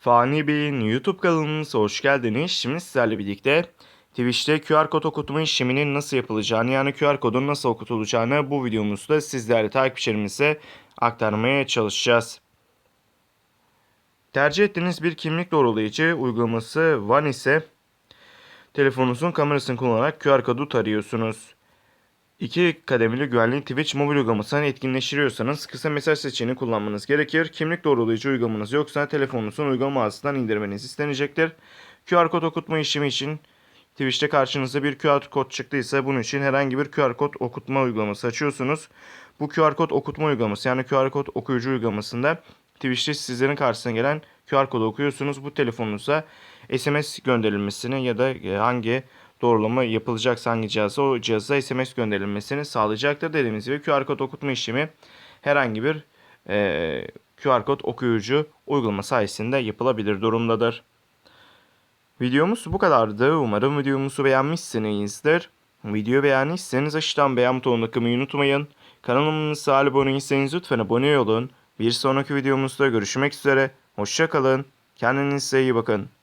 Fani Bey'in YouTube kanalımıza hoş geldiniz. Şimdi sizlerle birlikte Twitch'te QR kod okutma işleminin nasıl yapılacağını yani QR kodun nasıl okutulacağını bu videomuzda sizlerle takipçilerimize aktarmaya çalışacağız. Tercih ettiğiniz bir kimlik doğrulayıcı uygulaması One ise telefonunuzun kamerasını kullanarak QR kodu tarıyorsunuz. İki kademeli güvenli Twitch mobil uygulamasını etkinleştiriyorsanız kısa mesaj seçeneğini kullanmanız gerekir. Kimlik doğrulayıcı uygulamanız yoksa telefonunuzun uygulama mağazasından indirmeniz istenecektir. QR kod okutma işlemi için Twitch'te karşınıza bir QR kod çıktıysa bunun için herhangi bir QR kod okutma uygulaması açıyorsunuz. Bu QR kod okutma uygulaması yani QR kod okuyucu uygulamasında Twitch'te sizlerin karşısına gelen QR kodu okuyorsunuz. Bu telefonunuza SMS gönderilmesini ya da e, hangi doğrulama yapılacaksa hangi cihaza o cihaza SMS gönderilmesini sağlayacaktır. Dediğimiz gibi QR kod okutma işlemi herhangi bir e, QR kod okuyucu uygulama sayesinde yapılabilir durumdadır. Videomuz bu kadardı. Umarım videomuzu beğenmişsinizdir. Videoyu beğendiyseniz aşağıdan beğen butonuna kılmayı unutmayın. Kanalımıza abone değilseniz lütfen abone olun. Bir sonraki videomuzda görüşmek üzere. Hoşçakalın. Kendinize iyi bakın.